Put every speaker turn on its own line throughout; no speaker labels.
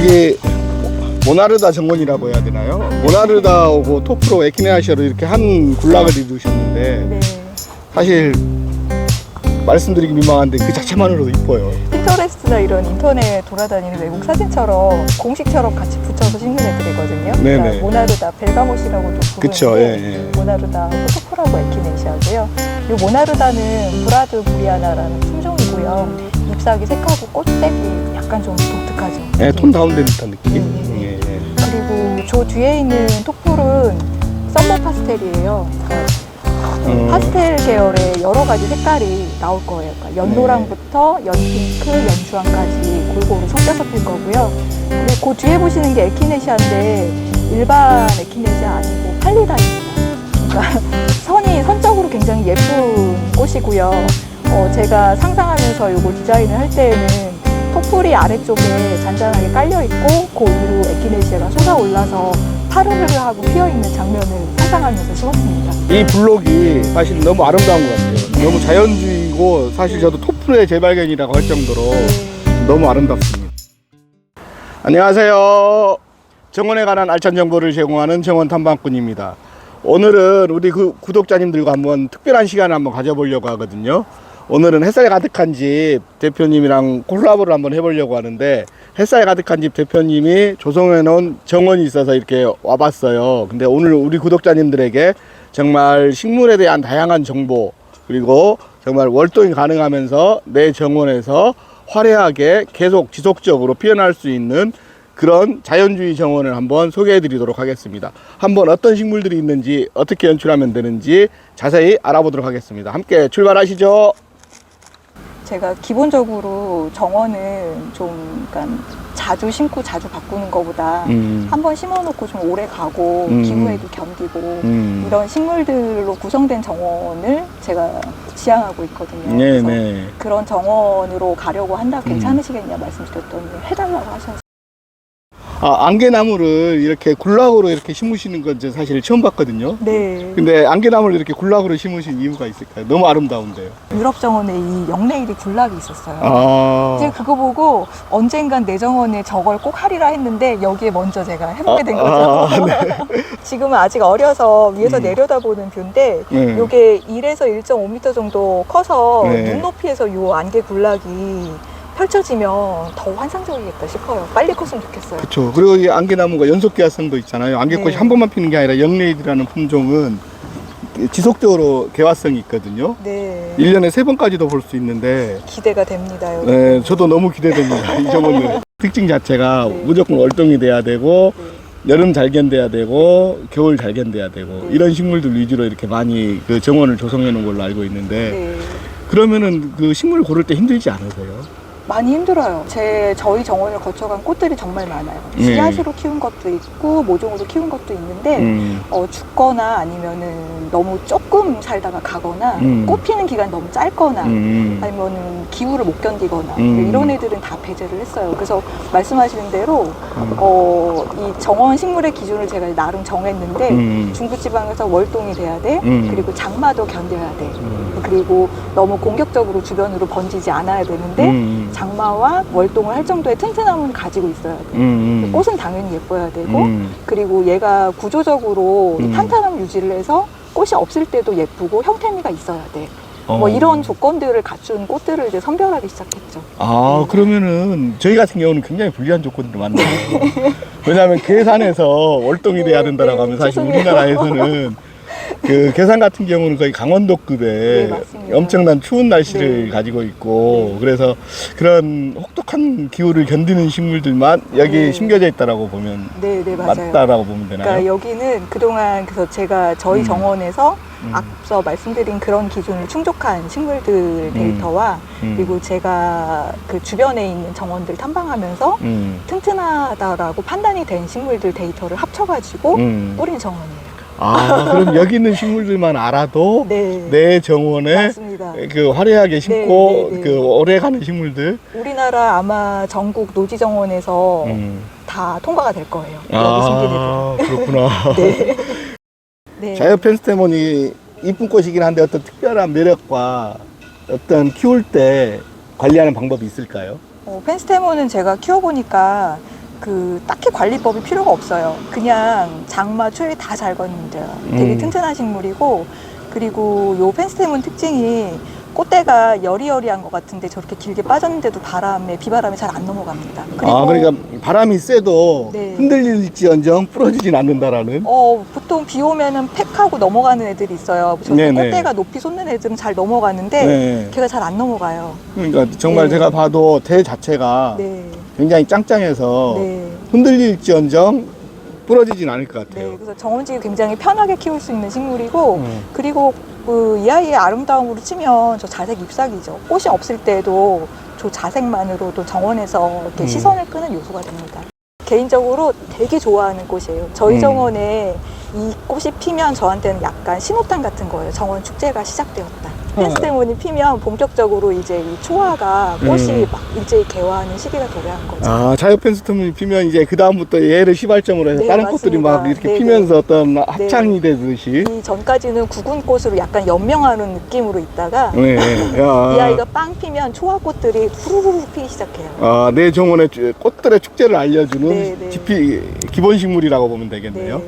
여기 모나르다 정원이라고 해야 되나요? 모나르다하고 토프로 에키네아시아로 이렇게 한 군락을 이루셨는데
네.
사실 말씀드리기 민망한데 그 자체만으로도 이뻐요.
핀터레스트나 이런 인터넷 돌아다니는 외국 사진처럼 공식처럼 같이 붙여서 심는 애들이거든요.
네네.
그러니까 모나르다 벨가못이라고도 부르는데
예, 예.
모나르다 토프라고 에키네시아고요. 이 모나르다는 브라드 부리아나라는 품종이고요. 잎사귀 색하고 꽃색이 약간 좀 독특하죠.
예, 톤 다운된 듯한 느낌.
네.
예, 예.
그리고 저 뒤에 있는 토플은 썸머 파스텔이에요.
음.
파스텔 계열의 여러 가지 색깔이 나올 거예요. 그러니까 연노랑부터 연핑크, 연주황까지 골고루 섞여서 필 거고요. 그리고 그 뒤에 보시는 게 에키네시아인데 일반 에키네시아 아니고 팔리다입니다. 그러니까 선이 선적으로 굉장히 예쁜 꽃이고요. 어, 제가 상상하면서 이걸 디자인을 할 때에는 토플이 아래쪽에 잔잔하게 깔려 있고 그 위로 에키네시아가 솟아올라서 파르르 하고 피어 있는 장면을 상상하면서 심었습니다.
이 블록이 사실 너무 아름다운 것 같아요. 너무 자연주의고 사실 저도 토프의 재발견이라고 할 정도로 너무 아름답습니다. 안녕하세요. 정원에 관한 알찬 정보를 제공하는 정원 탐방꾼입니다. 오늘은 우리 그 구독자님들과 한번 특별한 시간을 한번 가져보려고 하거든요. 오늘은 햇살 가득한 집 대표님이랑 콜라보를 한번 해보려고 하는데 햇살 가득한 집 대표님이 조성해 놓은 정원이 있어서 이렇게 와봤어요. 근데 오늘 우리 구독자님들에게 정말 식물에 대한 다양한 정보 그리고 정말 월동이 가능하면서 내 정원에서 화려하게 계속 지속적으로 피어날 수 있는 그런 자연주의 정원을 한번 소개해 드리도록 하겠습니다. 한번 어떤 식물들이 있는지 어떻게 연출하면 되는지 자세히 알아보도록 하겠습니다. 함께 출발하시죠.
제가 기본적으로 정원은 좀 그러니까 자주 심고 자주 바꾸는 것보다
음.
한번 심어놓고 좀 오래 가고
음.
기후에도 견디고
음.
이런 식물들로 구성된 정원을 제가 지향하고 있거든요.
네,
그래서
네.
그런 정원으로 가려고 한다
음.
괜찮으시겠냐 말씀드렸더니 해달라고 하셔서
아, 안개나무를 이렇게 군락으로 이렇게 심으시는 건저 사실 처음 봤거든요.
네
근데 안개나무를 이렇게 군락으로 심으신 이유가 있을까요? 너무 아름다운데요.
유럽 정원에 이 영레일이 군락이 있었어요.
아.
제가 그거 보고 언젠간 내 정원에 저걸 꼭 하리라 했는데 여기에 먼저 제가 해보게 된 거죠.
아,
지금은 아직 어려서 위에서
음.
내려다보는 뷰인데
네.
요게 1에서 1.5m 정도 커서
네.
눈높이에서 요 안개 군락이 펼쳐지면 더 환상적이겠다 싶어요. 빨리 컸으면 좋겠어요.
그렇죠. 그리고 이 안개나무가 연속개화성도 있잖아요. 안개꽃이
네.
한 번만 피는 게 아니라 영레이드라는 품종은 지속적으로 개화성이 있거든요.
네.
1년에 세 번까지도 볼 수 있는데
기대가 됩니다. 여기.
네, 저도 너무 기대됩니다. 이 정원은 특징 자체가
네.
무조건 월동이 돼야 되고
네.
여름 잘 견뎌야 되고 겨울 잘 견뎌야 되고
네.
이런 식물들 위주로 이렇게 많이 그 정원을 조성해 놓은 걸로 알고 있는데
네.
그러면은 그 식물 고를 때 힘들지 않으세요?
많이 힘들어요. 제 저희 정원을 거쳐간 꽃들이 정말 많아요.
네.
씨앗으로 키운 것도 있고 모종으로 키운 것도 있는데
음.
어, 죽거나 아니면은 너무 조금 살다가 가거나
음.
꽃 피는 기간 너무 짧거나
음.
아니면은 기후를 못 견디거나
음.
이런 애들은 다 배제를 했어요. 그래서 말씀하시는 대로
음.
어, 이 정원 식물의 기준을 제가 나름 정했는데
음.
중부지방에서 월동이 돼야 돼.
음.
그리고 장마도 견뎌야 돼.
음.
그리고 너무 공격적으로 주변으로 번지지 않아야 되는데
음.
장마와 월동을 할 정도의 튼튼함을 가지고 있어야 돼.
음.
꽃은 당연히 예뻐야 되고
음.
그리고 얘가 구조적으로 이
음.
탄탄함 유지를 해서 꽃이 없을 때도 예쁘고 형태미가 있어야 돼. 뭐
어.
이런 조건들을 갖춘 꽃들을 이제 선별하기 시작했죠.
아 그러면은 저희 같은 경우는 굉장히 불리한 조건들을 만나요. 왜냐하면 계산에서 월동이 돼야 된다라고
네,
하면 사실. 우리나라에서는 그 계산 같은 경우는 거의
네,
강원도급의
맞습니다.
엄청난 추운 날씨를
네.
가지고 있고
네.
그래서 그런 혹독한 기후를 견디는 식물들만 여기
네.
심겨져 있다라고 보면
네, 네 맞아요.
맞다라고 보면 되나요?
그러니까 여기는 그동안 그래서 제가 저희
음.
정원에서
음.
앞서 말씀드린 그런 기준을 충족한 식물들 데이터와
음.
그리고 제가 그 주변에 있는 정원들 탐방하면서
음.
튼튼하다라고 판단이 된 식물들 데이터를 합쳐가지고
음.
뿌린 정원이에요.
아 그럼 여기 있는 식물들만 알아도
네,
내 정원에
맞습니다.
그 화려하게 심고
네, 네, 네.
그 오래 가는 식물들
우리나라 아마 전국 노지 정원에서
음.
다 통과가 될 거예요.
아 그렇구나.
네. 네.
자연 펜스테몬이 이쁜 꽃이긴 한데 어떤 특별한 매력과 어떤 키울 때 관리하는 방법이 있을까요?
어, 펜스테몬은 제가 키워보니까 그 딱히 관리법이 필요가 없어요. 그냥 장마 추위 다잘 걷는데요. 되게
음.
튼튼한 식물이고 그리고 요 펜스테몬 특징이 꽃대가 여리여리한 것 같은데 저렇게 길게 빠졌는데도 바람에 비바람에 잘 안 넘어갑니다. 그리고
아 그러니까 바람이 세도
네.
흔들릴지언정 부러지진 않는다라는.
어, 보통 비 오면은 팩하고 넘어가는 애들이 있어요. 저렇게
네네.
꽃대가 높이 솟는 애들은 잘 넘어가는데
네.
걔가 잘 안 넘어가요.
그러니까 정말
네.
제가 봐도 대 자체가
네.
굉장히 짱짱해서
네.
흔들릴지언정 부러지진 않을 것
네.
같아요.
그래서 정원지 굉장히 편하게 키울 수 있는 식물이고
음.
그리고 그 이 아이의 아름다움으로 치면 저 자색 잎사귀죠. 꽃이 없을 때도 저 자색만으로도 정원에서 이렇게
음.
시선을 끄는 요소가 됩니다. 개인적으로 되게 좋아하는 꽃이에요. 저희
음.
정원에 이 꽃이 피면 저한테는 약간 신호탄 같은 거예요. 정원 축제가 시작되었다.
어.
펜스테몬이 피면 본격적으로 이제 이 초화가 꽃이
음.
막 일제히 개화하는 시기가 도래한 거죠.
아 자이오펜스톰이 피면 이제 그 다음부터 얘를 시발점으로 해서
네,
다른 꽃들이 막
맞습니다.
이렇게
네네.
피면서 어떤 합창이 되듯이.
이 전까지는 구군 꽃으로 약간 연명하는 느낌으로 있다가
네. 야.
이 아이가 빵 피면 초화꽃들이 후루룩 피기 시작해요.
아, 내 정원의 주- 꽃들의 축제를 알려주는
네, 네.
지피 기본 식물이라고 보면 되겠네요.
네.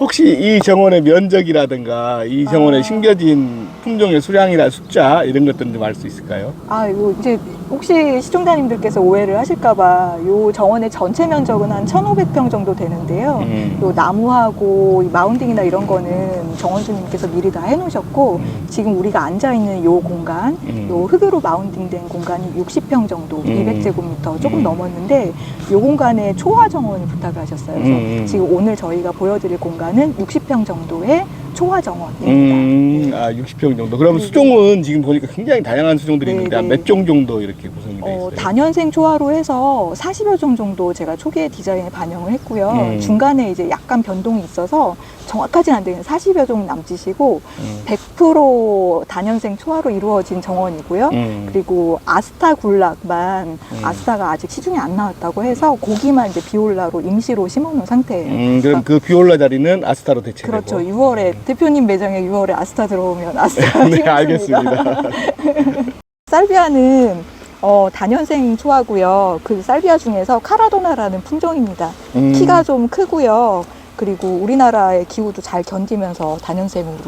혹시 이 정원의 면적이라든가 이 정원에
아.
심겨진 품종의 수량이나 숫자 이런 것들은 좀 알 수 있을까요?
아, 이거 이제 혹시 시청자님들께서 오해를 하실까봐 요 정원의 전체 면적은 한 1,500평 정도 되는데요.
음.
요 나무하고 이 마운딩이나 이런 거는 정원주님께서 미리 다 해놓으셨고
음.
지금 우리가 앉아 있는 요 공간,
음.
요 흙으로 마운딩된 공간이 60평 정도,
음.
200제곱미터 조금
음.
넘었는데 요 공간에 초화 정원을 부탁을 하셨어요. 그래서
음.
지금 오늘 저희가 보여드릴 공간 은 60평 정도의 초화 정원입니다.
음, 아, 60평 정도. 그러면
네.
수종은 지금 보니까 굉장히 다양한 수종들이
네,
있는데 한
네.
몇 종 정도 이렇게 구성이 되어 있어요?
어, 단연생 초화로 해서 40여 종 정도 제가 초기에 디자인에 반영을 했고요.
음.
중간에 이제 약간 변동이 있어서 정확하지는 안 되는 40여 종 남짓이고
음.
100% 단연생 초화로 이루어진 정원이고요.
음.
그리고 아스타 굴락만
음.
아스타가 아직 시중에 안 나왔다고 해서 고기만 이제 비올라로 임시로 심어놓은 상태예요.
음, 그럼 그 비올라 자리는 아스타로 대체되고.
그렇죠. 6월에 대표님 매장에 6월에 아스타 들어오면 아스타
네. 알겠습니다.
살비아는 어, 단연생 초하고요. 그 살비아 중에서 카라도나라는 품종입니다.
음.
키가 좀 크고요. 그리고 우리나라의 기후도 잘 견디면서 단연생으로.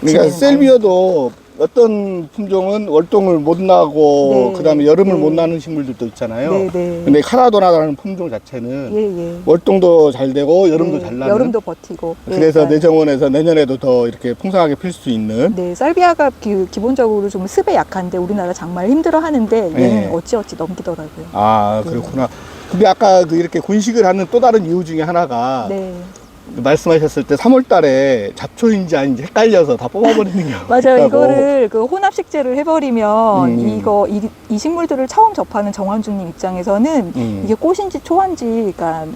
그러니까
지내는
셀비어도 어떤 품종은 월동을 못 나고
네,
그다음에 여름을
네.
못 나는 식물들도 있잖아요.
네 네.
근데 카라도나라는 품종 자체는
예, 예.
월동도 잘 되고 여름도
네,
잘 나는
여름도 버티고.
그래서
예,
내 정원에서 내년에도 더 이렇게 풍성하게 필 수 있는
네, 살비아가 기, 기본적으로 좀 습에 약한데 우리나라 정말 힘들어 하는데 얘는
네.
어찌어찌 넘기더라고요.
아
네.
그렇구나. 근데 아까 그 이렇게 군식을 하는 또 다른 이유 중에 하나가
네.
그 말씀하셨을 때 3월 달에 잡초인지 아닌지 헷갈려서 다 뽑아버리는 경우가
맞아요.
있다고.
이거를 그 혼합 식재를 해버리면
음.
이거 이, 이 식물들을 처음 접하는 정원주님 입장에서는
음.
이게 꽃인지 초인지 그러니까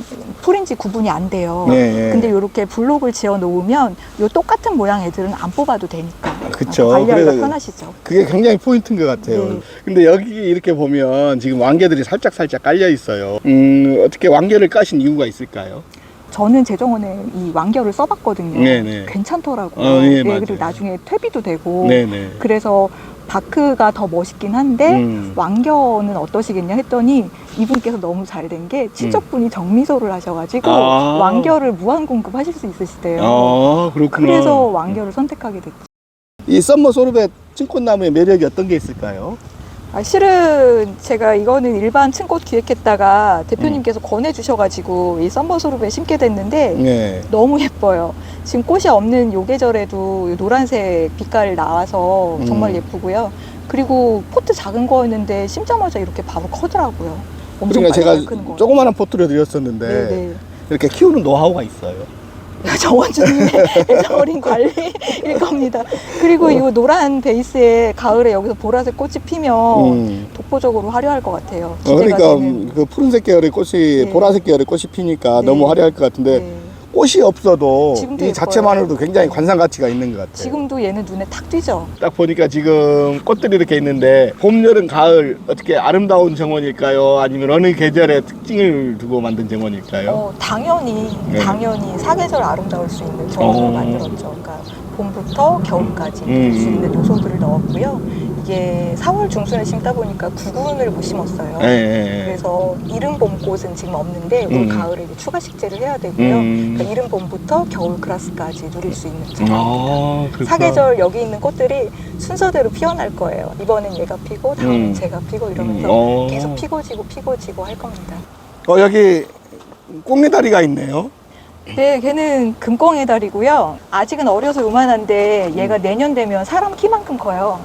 풀인지 구분이 안 돼요.
네.
근데 이렇게 블록을 지어 놓으면 요 똑같은 모양 애들은 안 뽑아도 되니까
그쵸.
관리하기가
그래서
편하시죠.
그게 굉장히 포인트인 것 같아요.
네.
근데 여기 이렇게 보면 지금 왕개들이 살짝 살짝 깔려 있어요. 음, 어떻게 왕개를 까신 이유가 있을까요?
저는 제 정원에 이 왕겨를 써봤거든요.
네네.
괜찮더라고요.
어, 예,
네,
맞아요.
그리고 나중에 퇴비도 되고
네네.
그래서 바크가 더 멋있긴 한데
음.
왕겨는 어떠시겠냐 했더니 이분께서 너무 잘 된 게 친척분이 정미소를 하셔가지고
음. 아.
왕겨를 무한 공급하실 수 있으시대요.
아, 그렇구나.
그래서 왕겨를 선택하게 됐죠.
이 썸머 소르벳 층꽃나무의 매력이 어떤 게 있을까요?
아, 실은 제가 이거는 일반 층꽃 기획했다가 대표님께서
음.
권해주셔가지고 이 썸머소르베 심게 됐는데
네.
너무 예뻐요. 지금 꽃이 없는 요 계절에도 이 노란색 빛깔 나와서 정말
음.
예쁘고요. 그리고 포트 작은 거였는데 심자마자 이렇게 바로 커더라고요. 엄청
그러니까
빨리 잘 크는
제가
거.
조그마한 포트를 드렸었는데
네네.
이렇게 키우는 노하우가 있어요.
정원주님의 애정 어린 관리일 겁니다. 그리고 이 노란 베이스에 가을에 여기서 보라색 꽃이 피면
음.
독보적으로 화려할 것 같아요.
어,
기대가
그러니까
되는.
그 푸른색 계열의 꽃이
네.
보라색 계열의 꽃이 피니까
네.
너무 화려할 것 같은데
네.
꽃이 없어도
지금도
이
예뻐요.
자체만으로도 굉장히 관상 가치가 있는 것 같아요.
지금도 얘는 눈에 탁 띄죠.
딱 보니까 지금 꽃들이 이렇게 있는데 봄, 여름, 가을 어떻게 아름다운 정원일까요? 아니면 어느 계절의 특징을 두고 만든 정원일까요?
어, 당연히
네.
당연히 사계절 아름다울 수 있는 정원을
어.
만들었죠. 그러니까 봄부터 겨울까지
음.
볼수 있는 요소들을 넣었고요. 이게 4월 중순에 심다 보니까 구근을 못 심었어요.
예, 예, 예.
그래서 이른 봄 꽃은 지금 없는데 올
음.
가을에 이제 추가 식재를 해야 되고요.
음.
그러니까 이른 봄부터 겨울 그라스까지 누릴 수 있는 작업입니다.
아, 그렇구나.
사계절 여기 있는 꽃들이 순서대로 피어날 거예요. 이번엔 얘가 피고 다음엔
음.
제가 피고 이러면서
어.
계속 피고 지고 피고 지고 할 겁니다.
어, 여기 꽁메다리가 있네요.
네, 걔는 금꽁의 달이고요. 아직은 어려서 요만한데 얘가
음.
내년 되면 사람 키만큼 커요.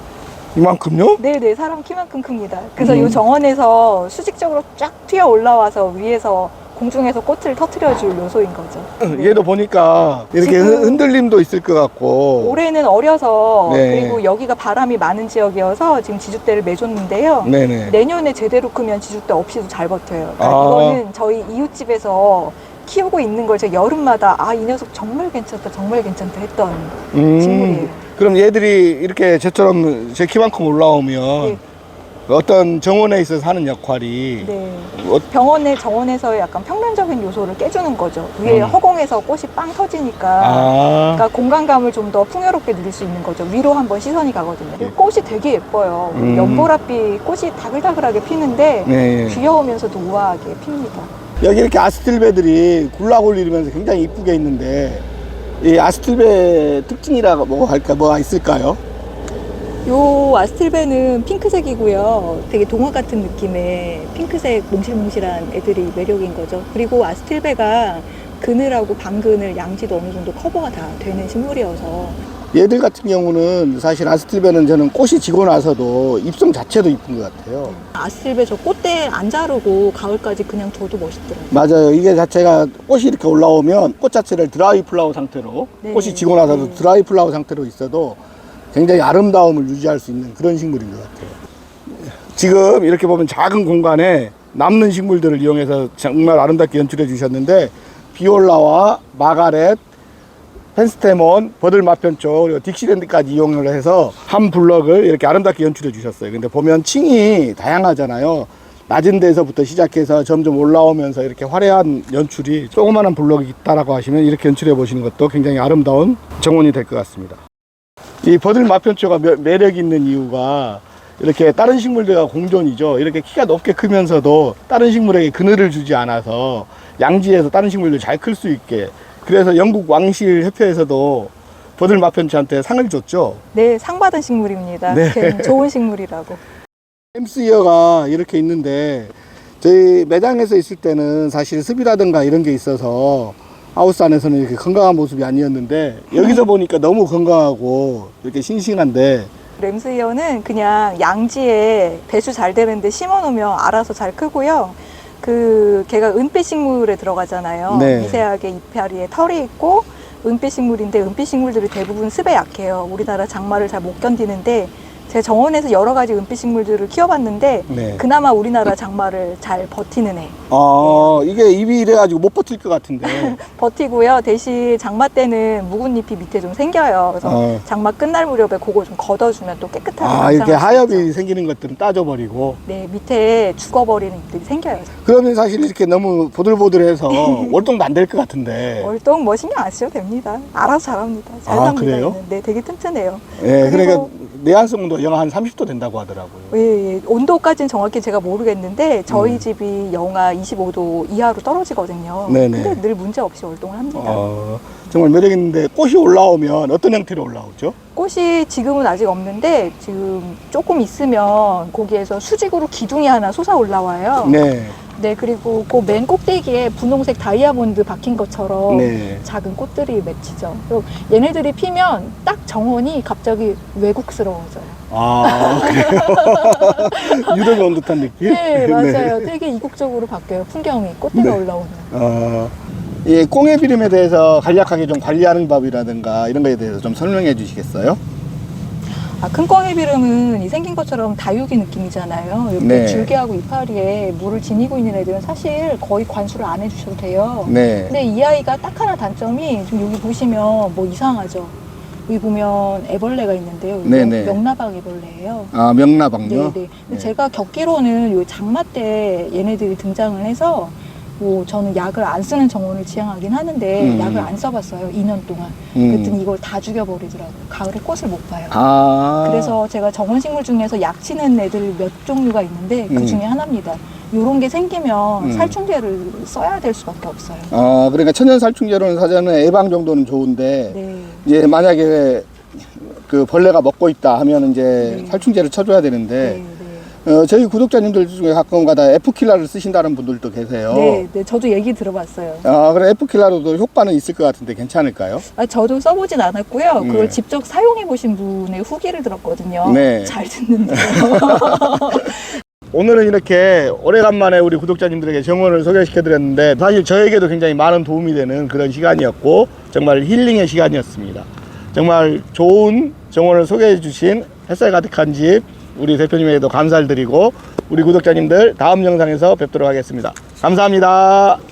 이만큼요?
네, 네, 사람 키만큼 큽니다. 그래서
음.
이 정원에서 수직적으로 쫙 튀어 올라와서 위에서 공중에서 꽃을 터트려 줄 요소인 거죠. 네.
얘도 보니까 이렇게
지금-
흔들림도 있을 것 같고.
올해는 어려서
네.
그리고 여기가 바람이 많은 지역이어서 지금 지주대를 매줬는데요.
네네.
내년에 제대로 크면 지주대 없이도 잘 버텨요. 그러니까
아.
이거는 저희 이웃집에서 키우고 있는 걸 제가 여름마다 아 이 녀석 정말 괜찮다 정말 괜찮다 했던
음,
식물이에요.
그럼 얘들이 이렇게 저처럼 제 키만큼 올라오면
네.
어떤 정원에 있어서 하는 역할이
네.
어,
병원의 정원에서의 약간 평면적인 요소를 깨주는 거죠. 위에
음.
허공에서 꽃이 빵 터지니까
아,
그러니까 공간감을 좀 더 풍요롭게 누릴 수 있는 거죠. 위로 한번 시선이 가거든요. 그리고 꽃이 되게 예뻐요.
음.
연보랏빛 꽃이 다글다글하게 피는데
네.
귀여우면서도 우아하게 핍니다.
여기 이렇게 아스틸베들이 굴락올리면서 굉장히 이쁘게 있는데 이 아스틸베 특징이라고 뭐 할까 뭐가 있을까요?
요 아스틸베는 핑크색이고요. 되게 동화 같은 느낌의 핑크색 몽실몽실한 애들이 매력인 거죠. 그리고 아스틸베가 그늘하고 방그늘 양지도 어느 정도 커버가 다 되는 식물이어서
얘들 같은 경우는 사실 아스틸베는 저는 꽃이 지고 나서도 잎성 자체도 이쁜 것 같아요.
아스틸베 저 꽃대 안 자르고 가을까지 그냥 둬도 멋있더라고요.
맞아요. 이게 자체가 꽃이 이렇게 올라오면 꽃 자체를 드라이 플라워 상태로
네.
꽃이 지고 나서도
네.
드라이 플라워 상태로 있어도 굉장히 아름다움을 유지할 수 있는 그런 식물인 것 같아요. 지금 이렇게 보면 작은 공간에 남는 식물들을 이용해서 정말 아름답게 연출해 주셨는데 비올라와 마가렛, 펜스테몬, 버들마편초 그리고 딕시랜드까지 이용을 해서 한 블럭을 이렇게 아름답게 연출해 주셨어요. 근데 보면 층이 다양하잖아요. 낮은 데서부터 시작해서 점점 올라오면서 이렇게 화려한 연출이 조그마한 블럭이 있다라고 하시면 이렇게 연출해 보시는 것도 굉장히 아름다운 정원이 될 것 같습니다. 이 버들 마편초가 매- 매력 있는 이유가 이렇게 다른 식물들과 공존이죠. 이렇게 키가 높게 크면서도 다른 식물에게 그늘을 주지 않아서 양지에서 다른 식물들 잘 클 수 있게 그래서 영국 왕실 협회에서도 버들마편초한테 상을 줬죠.
네, 상 받은 식물입니다.
네.
걔는 좋은 식물이라고.
햄스이어가 이렇게 있는데 저희 매장에서 있을 때는 사실 습이라든가 이런 게 있어서 하우스 안에서는 이렇게 건강한 모습이 아니었는데 여기서 보니까 너무 건강하고 이렇게 싱싱한데
램스이어는 그냥 양지에 배수 잘 되는데 심어 놓으면 알아서 잘 크고요. 그 걔가 은빛 식물에 들어가잖아요.
네.
미세하게 잎사리에 털이 있고 은빛 식물인데 은빛 식물들이 대부분 습에 약해요. 우리나라 장마를 잘 못 견디는데 제가 정원에서 여러 가지 은빛 식물들을 키워봤는데
네.
그나마 우리나라 장마를 잘 버티는 애.
아 이게 입이 이래가지고 못 버틸 것 같은데
버티고요. 대신 장마 때는 묵은 잎이 밑에 좀 생겨요. 그래서
어.
장마 끝날 무렵에 그거 좀 걷어주면 또 깨끗하게
아 이렇게
수 있죠.
하엽이 생기는 것들은 따져버리고
네, 밑에 죽어버리는 잎들이 생겨요.
그러면 사실 이렇게 너무 보들보들해서 월동도 안 될 것 같은데
월동 뭐 신경 안 쓰셔도 됩니다. 알아서 잘합니다. 잘
네. 아,
삽니다.
그래요?
얘는. 네, 되게 튼튼해요.
예
그리고-
그러니까 내한성도 영하 한 30도 된다고 하더라고요
예, 예. 온도까지는 정확히 제가 모르겠는데 저희
음.
집이 영하 25도 이하로 떨어지거든요.
네네.
근데 늘 문제 없이 월동을 합니다.
어, 정말 매력 있는데 꽃이 올라오면 어떤 형태로 올라오죠?
꽃이 지금은 아직 없는데 지금 조금 있으면 거기에서 수직으로 기둥이 하나 솟아 올라와요.
네,
네, 그리고 그 맨 꼭대기에 분홍색 다이아몬드 박힌 것처럼
네.
작은 꽃들이 맺히죠. 그리고 얘네들이 피면 딱 정원이 갑자기 외국스러워져요.
아, 그래요? 유럽에 온 듯한 느낌?
네, 맞아요. 되게 이국적으로 바뀌어요. 풍경이 꽃대가
네.
올라오면.
어, 이 꽁의 비름에 대해서 간략하게 좀 관리하는 법이라든가 이런 거에 대해서 좀 설명해 주시겠어요?
아, 큰 꽝의 비름은 이 생긴 것처럼 다육이 느낌이잖아요. 이렇게
네.
줄기하고 이파리에 물을 지니고 있는 애들은 사실 거의 관수를 안 해주셔도 돼요.
네.
근데 이 아이가 딱 하나 단점이 지금 여기 보시면 뭐 이상하죠. 여기 보면 애벌레가 있는데요.
네네.
명나박 애벌레예요.
아, 명나방요?
네네. 근데
네.
제가 겪기로는 요 장마 때 얘네들이 등장을 해서 뭐 저는 약을 안 쓰는 정원을 지향하긴 하는데
음.
약을 안 써봤어요. 2년 동안.
음.
그랬더니 이걸 다 죽여버리더라고요. 가을에 꽃을 못 봐요.
아.
그래서 제가 정원식물 중에서 약 치는 애들 몇 종류가 있는데 그
음.
중에 하나입니다. 요런 게 생기면
음.
살충제를 써야 될 수밖에 없어요.
아, 그러니까 천연 살충제로는 사전에 예방 정도는 좋은데
네.
이제 만약에 그 벌레가 먹고 있다 하면 이제
네.
살충제를 쳐줘야
네.
되는데
네.
어, 저희 구독자님들 중에 가끔 가다 F킬러를 쓰신다는 분들도 계세요.
네, 네, 저도 얘기 들어봤어요.
아, 그래 F킬러로도 효과는 있을 것 같은데 괜찮을까요?
아, 저도 써보진 않았고요.
네.
그걸 직접 사용해 보신 분의 후기를 들었거든요.
네.
잘 듣는데요.
오늘은 이렇게 오래간만에 우리 구독자님들에게 정원을 소개시켜 드렸는데 사실 저에게도 굉장히 많은 도움이 되는 그런 시간이었고 정말 힐링의 시간이었습니다. 정말 좋은 정원을 소개해 주신 햇살 가득한 집 우리 대표님에게도 감사를 드리고 우리 구독자님들 다음 영상에서 뵙도록 하겠습니다. 감사합니다.